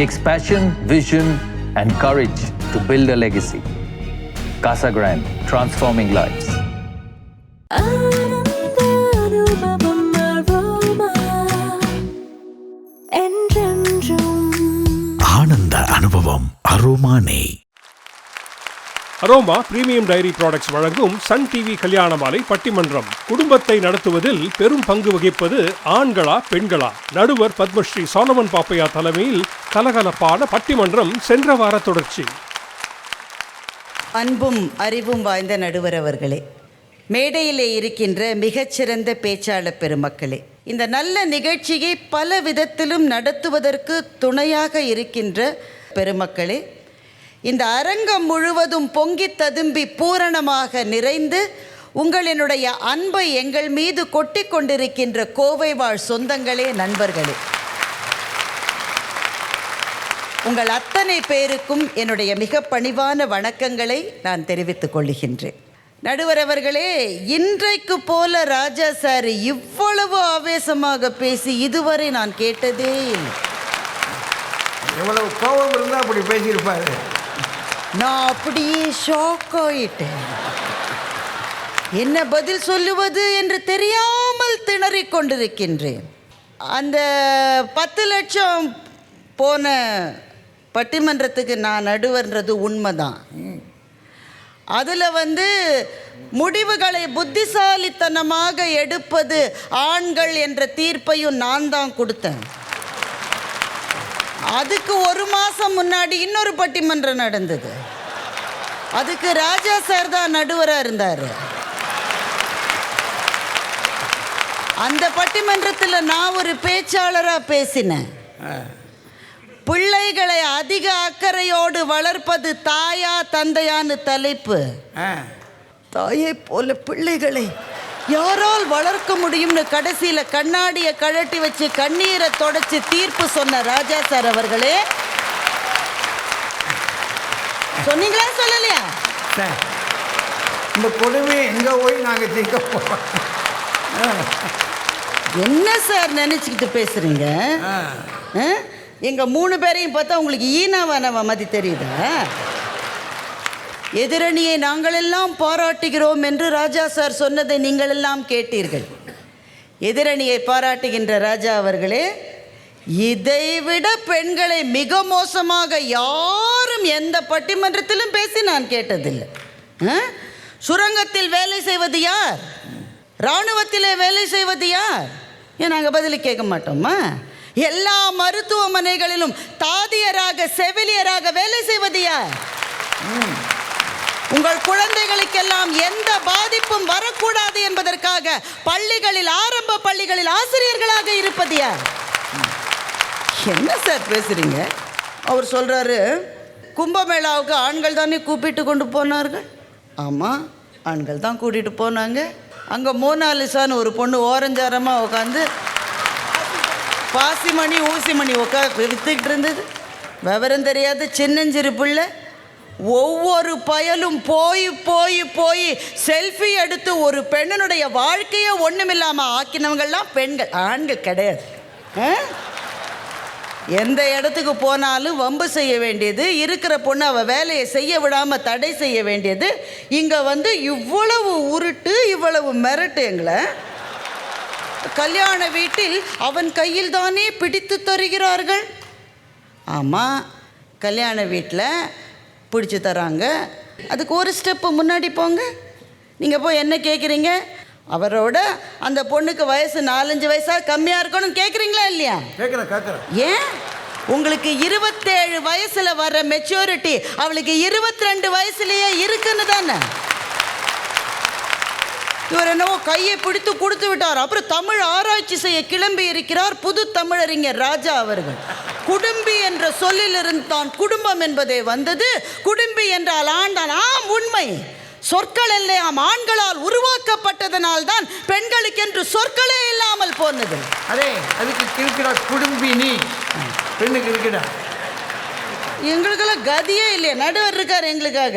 Takes passion, vision, and courage to build a legacy. Casa Grande, transforming lives. ஆனந்த அனுபவம் Aroma அரோமானே aroma premium dairy products வழங்கும் Sun TV Kalyana Malai பட்டிமன்றம். குடும்பத்தை நடத்துவதில் பெரும் பங்கு வகிப்பது ஆண்களா பெண்களா? நடுவர் பத்மஸ்ரீ சோலமன் பாப்பையா தலைமையில் கலகலப்பான பட்டிமன்றம் சென்ற வார தொடர்ச்சி. அன்பும் அறிவும் வாய்ந்த நடுவர் அவர்களே மேடையிலே இருக்கின்ற மிகச்சிறந்த பேச்சாளர் பெருமக்களே இந்த நல்ல நிகழ்ச்சியை பல விதத்திலும் நடத்துவதற்கு துணையாக இருக்கின்ற பெருமக்களே இந்த அரங்கம் முழுவதும் பொங்கி ததும்பி பூரணமாக நிறைந்து உங்களினுடைய அன்பை எங்கள் மீது கொட்டி கொண்டிருக்கின்ற கோவை வாழ் சொந்தங்களே நண்பர்களே. உங்கள் அத்தனை பேருக்கும் என்னுடைய மிக பணிவான வணக்கங்களை நான் தெரிவித்துக் கொள்கின்றேன். நடுவர் அவர்களே இன்றைக்கு போல ராஜா சார் இவ்வளவு ஆவேசமாக பேசி இதுவரை நான் கேட்டதே இல்லை. எவ்வளவு கோபம் இருந்தால் அப்படி பேசியிருப்பாரு. நான் அப்படியே ஷாக் ஆயிட்டேன். என்ன பதில் சொல்லுவது என்று தெரியாமல் திணறிக் கொண்டிருக்கின்றேன். அந்த பத்து லட்சம் போன பட்டிமன்றத்துக்கு நான் நடுவன்றது உண்மைதான். அதில் வந்து முடிவுகளை புத்திசாலித்தனமாக எடுப்பது ஆண்கள் என்ற தீர்ப்பையும் நான் தான் கொடுத்தேன். அதுக்கு ஒரு மாதம் முன்னாடி இன்னொரு பட்டிமன்றம் நடந்தது. அதுக்கு ராஜா சார் தான் நடுவராக இருந்தார். அந்த பட்டிமன்றத்தில் நான் ஒரு பேச்சாளராக பேசினேன். பிள்ளைகளை அதிக அக்கறையோடு வளர்ப்பது தாயா தந்தையான்னு தலைப்பு. தாயை போல பிள்ளைகளை யாரால் வளர்க்க முடியும்னு கடைசியில் கண்ணாடியை கழட்டி வச்சு கண்ணீரை தொடச்சி தீர்ப்பு சொன்ன ராஜா சார் அவர்களே. சொன்னீங்களா சொல்லலையா? சார் இந்த கொடுமையை எங்கே போய் நாங்கள் தீர்க்க போகிறோம் என்ன சார் நினச்சிக்கிட்டு பேசுறீங்க? ஆ? எங்க மூணு பேரையும் பார்த்தா உங்களுக்கு ஈனாவானவ மதி தெரியுதா? எதிரணியை நாங்களெல்லாம் பாராட்டுகிறோம் என்று ராஜா சார் சொன்னதை நீங்கள் எல்லாம் கேட்டீர்கள். எதிரணியை பாராட்டுகின்ற ராஜா அவர்களே இதைவிட பெண்களை மிக மோசமாக யாரும் எந்த பட்டிமன்றத்திலும் பேசி நான் கேட்டதில்லை. ஆ? சுரங்கத்தில் வேலை செய்வது யார்? இராணுவத்திலே வேலை செய்வது யார்? ஏன் நாங்கள் பதில் கேட்க மாட்டோமா? எல்லா மருத்துவமனைகளிலும் தாதியராக செவிலியராக வேலை செய்வது யார்? உங்கள் குழந்தைகளுக்கெல்லாம் எந்த பாதிப்பும் வரக்கூடாது என்பதற்காக பள்ளிகளில் ஆரம்ப பள்ளிகளில் ஆசிரியர்களாக இருப்பது யார்? என்ன சார் பேசுகிறீங்க அவர் சொல்கிறாரு கும்பமேளாவுக்கு ஆண்கள் தானே கூப்பிட்டு கொண்டு போனார்கள். ஆமாம் ஆண்கள் தான் கூட்டிகிட்டு போனாங்க. அங்கே மோனாலிசான்னு ஒரு பொண்ணு ஓரஞ்சாரமாக உட்காந்து பாசிமணி ஊசிமணி உட்கா வித்துக்கிட்டு இருந்தது. விவரம் தெரியாத சின்னஞ்சிறு பிள்ளை. ஒவ்வொரு பயலும் போய் போய் போய் செல்ஃபி எடுத்து ஒரு பெண்ணனுடைய வாழ்க்கையை ஒன்றுமில்லாமல் ஆக்கினவங்கள்லாம் பெண்கள் ஆண்கள் கிடையாது. ஆ? எந்த இடத்துக்கு போனாலும் வம்பு செய்ய வேண்டியது இருக்கிற பொண்ணு அவள் வேலையை செய்ய விடாமல் தடை செய்ய வேண்டியது. இங்கே வந்து இவ்வளவு உருட்டு இவ்வளவு மிரட்டு எங்களை. கல்யாண வீட்டில் அவன் கையில் தானே பிடித்து தருகிறார்கள். ஆமாம் கல்யாண வீட்டில் பிடிச்சி தராங்க அதுக்கு ஒரு ஸ்டெப்பு முன்னாடி போங்க. நீங்கள் போய் என்ன கேட்குறீங்க அவரோட அந்த பொண்ணுக்கு வயசு நாலஞ்சு வயசாக கம்மியாக இருக்கணும்னு கேட்குறீங்களா இல்லையா? கேட்குறேன் கேட்குறேன் ஏன்? உங்களுக்கு இருபத்தேழு வயசுல வர்ற மெச்சூரிட்டி அவளுக்கு இருபத்தி ரெண்டு வயசுலயே இருக்குன்னு தானே? இவர் என்னவோ கையை பிடித்து கொடுத்து விட்டார். அப்புறம் தமிழ் ஆராய்ச்சி செய்ய கிளம்பி இருக்கிறார் புது தமிழறிஞர் ராஜா அவர்கள். குடும்பி என்ற சொல்லிலிருந்து தான் குடும்பம் என்பதே வந்தது. குடும்பி என்றால் ஆண்டான் ஆம் உண்மை. சொற்கள் எல்லாம் ஆண்களால் உருவாக்கப்பட்டதனால் தான் பெண்களுக்கென்று சொற்களே இல்லாமல் போனது. அதே அதுக்கு கிறுக்கிடா குடும்பினி பெண்ணுக்கு இருக்குடா எங்களுக்கெல்லாம் கதியே இல்லையா. நடுவர் இருக்கார் எங்களுக்காக.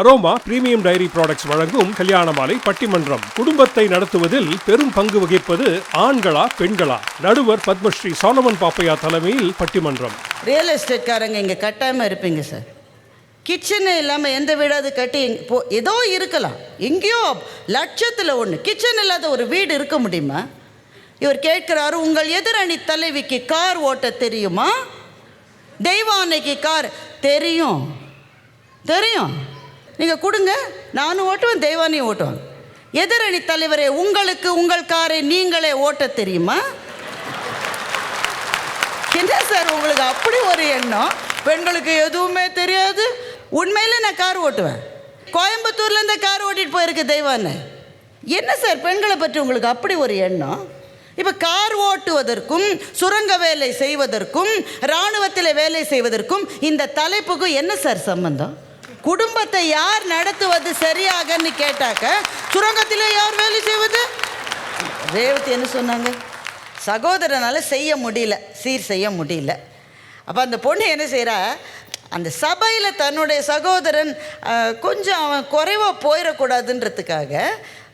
Aroma premium dairy products வழங்கும் கல்யாணமாலை பட்டிமன்றம். குடும்பத்தை நடத்துவதில் பெரும் பங்கு வகிப்பது ஆண்களா பெண்களா? நடுவர் பத்மஸ்ரீ சாலமன் பாப்பையா தலைமையில் பட்டிமன்றம். ரியல் எஸ்டேட்காரங்க இங்கே கட்டாயமாக இருப்பீங்க சார் கிச்சனு இல்லாமல் எந்த வீடாவது கட்டி போ ஏதோ இருக்கலாம். எங்கேயோ லட்சத்தில் ஒன்று கிச்சன் இல்லாத ஒரு வீடு இருக்க முடியுமா? இவர் கேட்கிறாரு உங்கள் எதிரணி தலைவிக்கு கார் ஓட்ட தெரியுமா? தெய்வானைக்கு கார் தெரியும். தெரியும். நீங்கள் கொடுங்க நானும் ஓட்டுவேன் தெய்வானையும் ஓட்டுவாங்க. எதிரணி தலைவரே உங்களுக்கு உங்கள் காரை நீங்களே ஓட்ட தெரியுமா? என்ன சார் உங்களுக்கு அப்படி ஒரு எண்ணம்? பெண்களுக்கு எதுவுமே தெரியாது. உண்மையில நான் கார் ஓட்டுவேன். கோயம்புத்தூர்ல இருந்து கார் ஓட்டிட்டு போயிருக்கு தெய்வான்னு. என்ன சார் பெண்களை பற்றி உங்களுக்கு அப்படி ஒரு எண்ணம்? இப்போ கார் ஓட்டுவதற்கும் சுரங்க வேலை செய்வதற்கும் இராணுவத்தில் வேலை செய்வதற்கும் இந்த தலைப்புக்கும் என்ன சார் சம்பந்தம்? குடும்பத்தை யார் நடத்துவது சரியாகன்னு கேட்டாக்க சுரங்கத்தில் யார் வேலை செய்வது? ரேவதி என்ன சொன்னாங்க? சகோதரனால் செய்ய முடியல சீர் செய்ய முடியல. அப்போ அந்த பொண்ணு என்ன செய்கிறா அந்த சபையில் தன்னுடைய சகோதரன் கொஞ்சம் அவன் குறைவாக போயிடக்கூடாதுன்றதுக்காக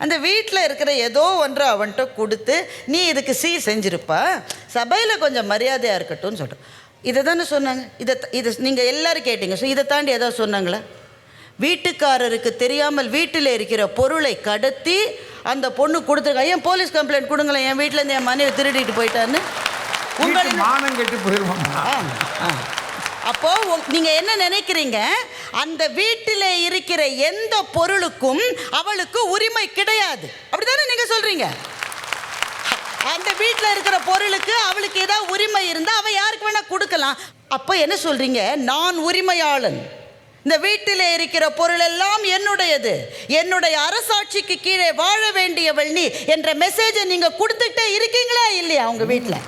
அந்த வீட்டில் இருக்கிற ஏதோ ஒன்று அவன்கிட்ட கொடுத்து நீ இதுக்கு சீர் செஞ்சுருப்பா சபையில் கொஞ்சம் மரியாதையாக இருக்கட்டும்னு சொல்கிறோம் இதை தானே சொன்னாங்க. இதை இதை நீங்கள் எல்லோரும் கேட்டீங்க. ஸோ இதை தாண்டி ஏதாவது சொன்னாங்களா? வீட்டுக்காரருக்கு தெரியாமல் வீட்டில் இருக்கிற பொருளை கடத்தி அந்த பொண்ணு கொடுத்துருக்கா. ஏன் போலீஸ் கம்ப்ளைண்ட் கொடுங்களேன் என் வீட்டிலேருந்து என் மனைவி திருடிட்டு போயிட்டான்னு? உங்களின் மானம் கெட்டு ஆ. அப்போ உங்- நீங்க என்ன நினைக்கிறீங்க? அந்த வீட்டிலே இருக்கிற எந்த பொருளுக்கும் அவளுக்கு உரிமை கிடையாது. அப்படிதானே நீங்க சொல்றீங்க? அந்த வீட்டில் இருக்கிற பொருளுக்கு அவளுக்கு ஏதாவது உரிமை இருந்தால் அவள் யாருக்கு வேணா கொடுக்கலாம். அப்போ என்ன சொல்றீங்க? நான் உரிமையாளன். இந்த வீட்டில் இருக்கிற பொருள் எல்லாம் என்னுடையது. என்னுடைய அரசாட்சிக்கு கீழே வாழ வேண்டியவள் நீ என்ற மெசேஜை நீங்கள் கொடுத்துக்கிட்டே இருக்கீங்களா இல்லையா உங்கள் வீட்டில்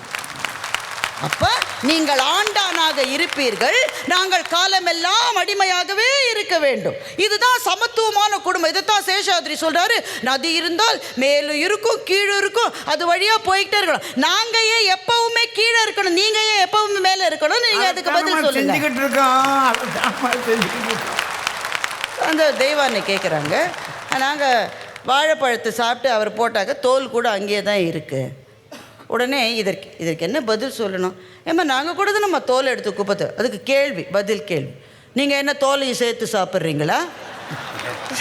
அப்ப நீங்கள் ஆண்டானாக இருப்பீர்கள். நாங்கள் காலமெல்லாம் அடிமையாகவே இருக்க வேண்டும். இதுதான் சமத்துவமான குடும்பம். இதைத்தான் சேஷாத்ரி சொல்றாரு. நதி இருந்தால் மேலும் இருக்கும் கீழே இருக்கும். அது வழியா போய்கிட்டே இருக்கணும். நாங்க ஏன் எப்பவுமே கீழே இருக்கணும்? நீங்க ஏன் எப்பவுமே மேல இருக்கணும்? நீங்க அதுக்கு பதில் சொல்லுங்க. அந்த தெய்வானை கேட்குறாங்க நாங்கள் வாழைப்பழத்தை சாப்பிட்டு அவர் போட்டாக்க தோல் கூட அங்கேயே தான் இருக்குது உடனே இதற்கு இதற்கு என்ன பதில் சொல்லணும்? ஏம்மா நாங்கள் கூட தான் நம்ம தோலை எடுத்து குப்பத்தை அதுக்கு கேள்வி பதில் கேள்வி. நீங்கள் என்ன தோலையும் சேர்த்து சாப்பிட்றீங்களா?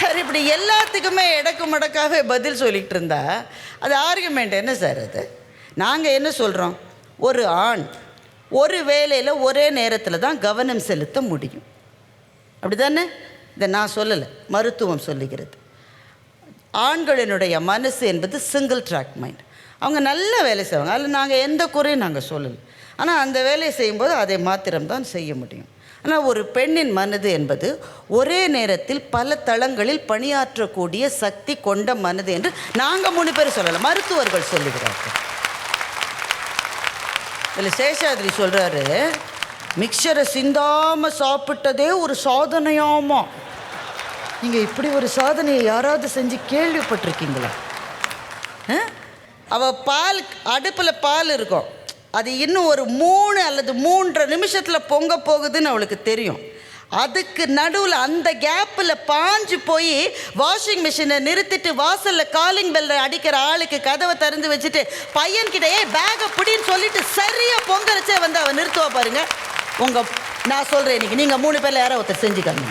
சார் இப்படி எல்லாத்துக்குமே இடக்கு மடக்காகவே பதில் சொல்லிகிட்டு இருந்தா அது ஆர்குமெண்ட் என்ன சார் அது? நாங்கள் என்ன சொல்கிறோம் ஒரு ஆண் ஒரு வேலையில் ஒரே நேரத்தில் தான் கவனம் செலுத்த முடியும். அப்படி தானே இதை நான் சொல்லலை மருத்துவம் சொல்லுகிறது. ஆண்களினுடைய மனசு என்பது சிங்கிள் ட்ராக் மைண்ட் அவங்க நல்ல வேலை செய்வாங்க. அதில் நாங்கள் எந்த குறையும் நாங்கள் சொல்லலை. ஆனால் அந்த வேலையை செய்யும்போது அதை மாத்திரம்தான் செய்ய முடியும். ஆனால் ஒரு பெண்ணின் மனது என்பது ஒரே நேரத்தில் பல தளங்களில் பணியாற்றக்கூடிய சக்தி கொண்ட மனது என்று நாங்கள் மூணு பேர் சொல்லலை. மருத்துவர்கள் சொல்லுகிறார்கள். இதில் சேஷாதிரி சொல்கிறாரு மிக்சரை சிந்தாமல் சாப்பிட்டதே ஒரு சாதனையாமா? நீங்கள் இப்படி ஒரு சாதனையை யாராவது செஞ்சு கேள்விப்பட்டிருக்கீங்களா? ஆ? அவள் பால் அடுப்பில் பால் இருக்கும். அது இன்னும் ஒரு மூணு அல்லது மூன்றரை நிமிஷத்தில் பொங்க போகுதுன்னு அவளுக்கு தெரியும். அதுக்கு நடுவில் அந்த கேப்பில் பாஞ்சு போய் வாஷிங் மிஷினை நிறுத்திட்டு வாசலில் காலிங் பெல்ல அடிக்கிற ஆளுக்கு கதவை திறந்து வச்சுட்டு பையன்கிட்ட பேகை பிடின்னு சொல்லிட்டு சரியாக பொங்கரிச்சே வந்து அவன் நிறுத்துவா பாருங்க. உங்கள் நான் சொல்கிறேன் இன்னைக்கு. நீங்கள் மூணு பேரில் யாரோ ஒருத்தர் செஞ்சுக்கணும்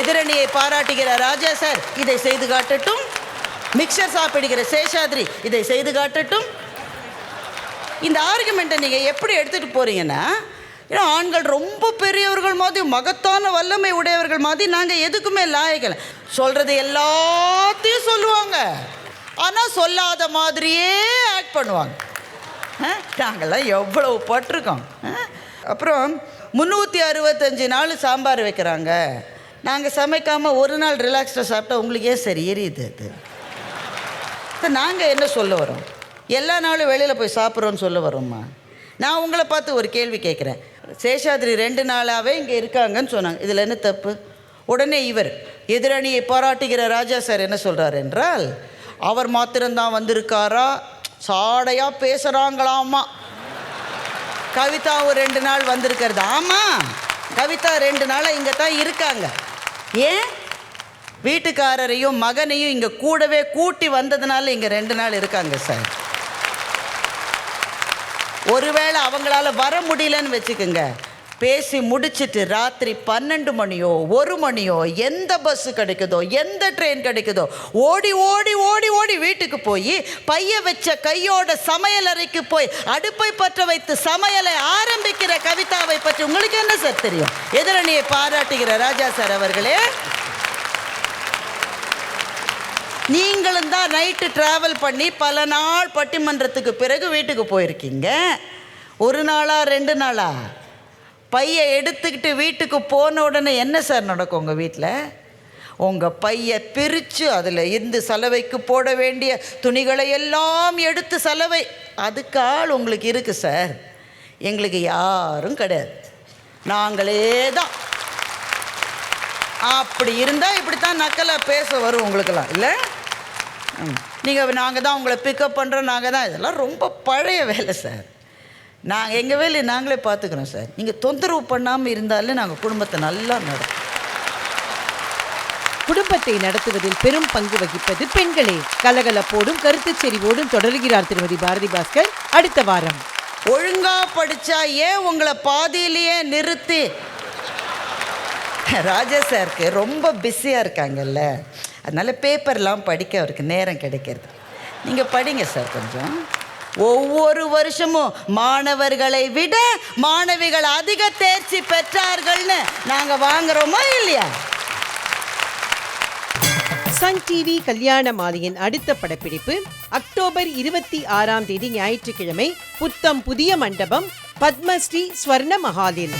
எதிரணியை பாராட்டுகிற ராஜா சார் இதை செய்து காட்டட்டும். மிக்சர் சாப்பிடுகிற சேஷாத்ரி இதை செய்து காட்டட்டும். இந்த ஆர்குமெண்ட்டை நீங்கள் எப்படி எடுத்துகிட்டு போகிறீங்கன்னா ஏன்னா ஆண்கள் ரொம்ப பெரியவர்கள் மாதிரி மகத்தான வல்லமை உடையவர்கள் மாதிரி நாங்கள் எதுக்குமே லாயக்கல சொல்கிறது எல்லாத்தையும் சொல்லுவாங்க. ஆனால் சொல்லாத மாதிரியே ஆக்ட் பண்ணுவாங்க. ஆ? எவ்வளவு பட்டிருக்கோம். அப்புறம் முந்நூற்றி அறுபத்தஞ்சு நாள் சாம்பார் வைக்கிறாங்க. நாங்கள் சமைக்காமல் ஒரு நாள் ரிலாக்ஸ்டாக சாப்பிட்டா உங்களுக்கே சரி எரியுது அது. பார்த்து நாங்கள் என்ன சொல்ல வரோம்? எல்லா நாளும் வெளியில் போய் சாப்பிட்றோன்னு சொல்ல வரோம்மா. நான் உங்களை பார்த்து ஒரு கேள்வி கேட்குறேன். சேஷாத்ரி ரெண்டு நாளாகவே இங்கே இருக்காங்கன்னு சொன்னாங்க. இதில் என்ன தப்பு? உடனே இவர் எதிரணியை பாராட்டுகிற ராஜா சார் என்ன சொல்கிறார் என்றால் அவர் மாத்திரம்தான் வந்திருக்காரா? சாடையாக பேசுகிறாங்களாமா கவிதாவும் ரெண்டு நாள் வந்திருக்கிறது. ஆமாம் கவிதா ரெண்டு நாளாக இங்கே தான் இருக்காங்க. ஏன்? வீட்டுக்காரரையும் மகனையும் இங்கே கூடவே கூட்டி வந்ததுனால இங்கே ரெண்டு நாள் இருக்காங்க சார். ஒருவேளை அவங்களால வர முடியலன்னு வச்சுக்கோங்க. பேசி முடிச்சிட்டு ராத்திரி பன்னெண்டு மணியோ ஒரு மணியோ எந்த பஸ்ஸு கிடைக்குதோ எந்த ட்ரெயின் கிடைக்குதோ ஓடி ஓடி ஓடி ஓடி வீட்டுக்கு போய் பைய வச்ச கையோட சமையல் அறைக்கு போய் அடுப்பை பற்ற வைத்து சமையலை ஆரம்பிக்கிற கவிதாவை பற்றி உங்களுக்கு என்ன சார் தெரியும்? எதிரணியை பாராட்டுகிற ராஜா சார் அவர்களே நீங்களும் தான் நைட்டு ட்ராவல் பண்ணி பல நாள் பட்டிமன்றத்துக்கு பிறகு வீட்டுக்கு போயிருக்கீங்க. ஒரு நாளா ரெண்டு நாளா? பையை எடுத்துக்கிட்டு வீட்டுக்கு போன உடனே என்ன சார் நடக்கும் உங்கள் வீட்டில் உங்கள் பையை பிரித்து அதில் இருந்து சலவைக்கு போட வேண்டிய துணிகளை எல்லாம் எடுத்து சலவை. அதுக்கு ஆள் உங்களுக்கு இருக்குது சார் எங்களுக்கு யாரும் கிடையாது. நாங்களே தான். அப்படி இருந்தால் இப்படி தான் நக்கலாக பேச வரும் உங்களுக்கெல்லாம் இல்லை? நீங்கள் நாங்கள் தான் உங்களை பிக்கப் பண்ணுறோம் நாங்கள் தான் இதெல்லாம் ரொம்ப பழைய வேலை சார். நாங்கள் எங்கள் வேலையை நாங்களே பார்த்துக்குறோம் சார். நீங்கள் தொந்தரவு பண்ணாமல் இருந்தாலே நாங்கள் குடும்பத்தை நல்லா நடத்தும் குடும்பத்தை நடத்துவதில் பெரும் பங்கு வகிப்பது பெண்களே. கலகலப்போடும் கருத்துச் செறிவோடும் தொடர்கிறார் திருமதி பாரதி பாஸ்கர். அடுத்த வாரம். ஒழுங்கா படித்தா ஏன் உங்களை பாதியிலேயே நிறுத்தி? ராஜா சாருக்கு ரொம்ப பிஸியாக இருக்காங்கல்ல. அதனால் பேப்பர்லாம் படிக்க அவருக்கு நேரம் கிடைக்கிறது. நீங்கள் படிங்க சார் கொஞ்சம். ஒவ்வொரு வருஷமும் மாணவர்களை விட மாணவிகள் அதிக தேர்ச்சி பெற்றார்கள்னு நாங்கள் வாங்குறோமா இல்லையா? சன் டிவி கல்யாண மாலையின் அடுத்த படப்பிடிப்பு அக்டோபர் இருபத்தி ஆறாம் தேதி ஞாயிற்றுக்கிழமை புத்தம் புதிய மண்டபம் பத்மஸ்ரீ ஸ்வர்ண மகாலில்.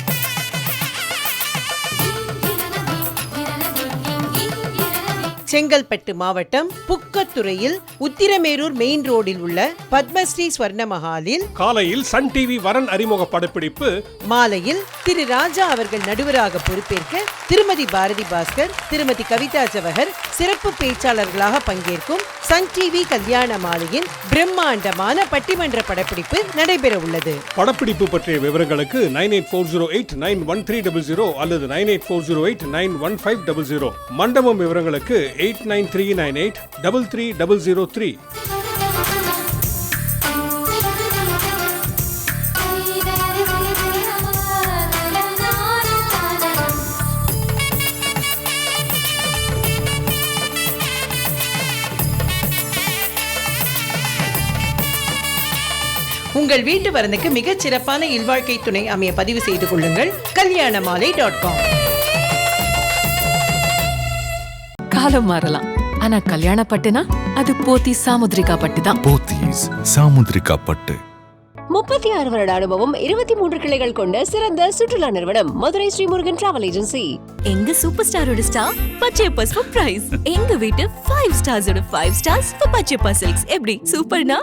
செங்கல்பட்டு மாவட்டம் புக்கத்துறையில் உத்திரமேரூர் மெயின் ரோடில் உள்ள பத்மஸ்ரீ ஸ்வர்ண மஹாலில் காலையில் சன் டிவி வரன் அறிமுக படப்பிடிப்பு. மாலையில் திரு ராஜா அவர்கள் நடுவராக பொறுப்பேற்க திருமதி பாரதி பாஸ்கர் திருமதி கவிதா ஜவஹர் சிறப்பு பேச்சாளர்களாக பங்கேற்கும் சன் டிவி கல்யாண மாலையின் பிரம்மாண்டமான பட்டிமன்ற படப்பிடிப்பு நடைபெற உள்ளது. படப்பிடிப்பு பற்றிய விவரங்களுக்கு nine eight four zero eight nine one three double zero அல்லது nine eight four zero eight nine one five double zero. மண்டபம் விவரங்களுக்கு eight nine three nine eight double three double zero three உங்கள் வீட்டு வரனுக்கு மிகச் சிறப்பான இல்வாழ்க்கை துணை அமைய பதிவு செய்து கொள்ளுங்கள். கல்யாணமாலை டாட் காம் காலம் மாறலாம். ஆனா கல்யாண பட்டுனா அது போத்தி சாமுத்ரிகா பட்டு தான். போத்தீஸ் சாமுத்ரிகா பட்டு. முப்பத்தி ஆறு வருட அனுபவம் இருபத்தி மூன்று கிளைகள் கொண்ட சிறந்த சுற்றுலா நிறுவனம் மதுரை ஸ்ரீமுருகன் டிராவல் ஏஜென்சி எங்க சூப்பர் ஸ்டாரோட ஸ்டார் பச்சையப்பா பிரைஸ் எங்க வீட்டு ஃபைவ் ஸ்டார்ஸோட ஃபைவ் ஸ்டார்ஸ் பச்சையப்பா சில்க்ஸ் எப்படி? சூப்பர்னா